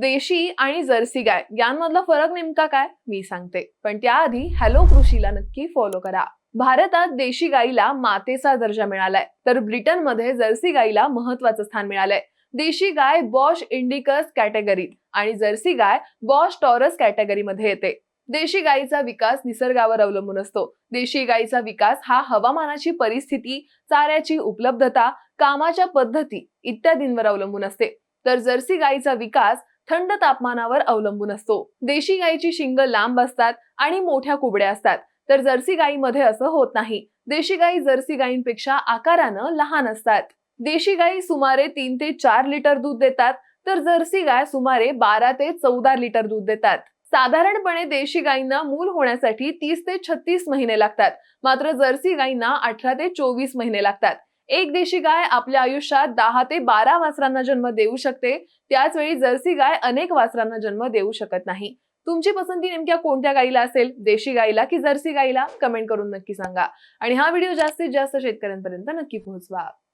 देशी आणि जर्सी गाय. यांमधला फरक नेमका काय? मी सांगते. पण त्याआधी हॅलो कृषीला नक्की फॉलो करा. भारतात देशी गाईला मातेचा दर्जा मिळालाय. तर ब्रिटनमध्ये जर्सी गाईला महत्वाचं स्थान मिळालंय. देशी गाय बॉश इंडिकस कॅटेगरीत आणि जर्सी गाय बॉश टॉरस कॅटेगरीमध्ये येते. देशी गायीचा विकास निसर्गावर अवलंबून असतो. देशी गायीचा विकास हा हवामानाची परिस्थिती चाऱ्याची उपलब्धता कामाच्या पद्धती इत्यादींवर अवलंबून असते. तर जर्सी गायीचा विकास थंड तापमानावर अवलंबून असतो. देशी गायीची शिंग लांब असतात आणि मोठ्या कुबड्या असतात. तर जर्सी गायीमध्ये असं होत नाही. देशी गायी जर्सी गायींपेक्षा आकारानं लहान असतात. देशी गायी सुमारे तीन ते चार लिटर दूध देतात तर जर्सी गाय सुमारे बारा ते चौदा लिटर दूध देतात. साधारणपणे देशी गायींना मूल होण्यासाठी तीस ते छत्तीस महिने लागतात. मात्र जर्सी गायींना अठरा ते चोवीस महिने लागतात. एक देशी गाय आपल्या आयुष्यात दहा ते बारा वासरांना जन्म देऊ शकते. त्याच वेळी जर्सी गाय अनेक वासरांना जन्म देऊ शकत नाही. तुमची पसंती नेमक्या कोणत्या गायीला असेल? देशी गायीला की जर्सी गायीला? कमेंट करून नक्की सांगा. आणि हा व्हिडिओ जास्तीत जास्त शेतकऱ्यांपर्यंत नक्की पोहोचवा.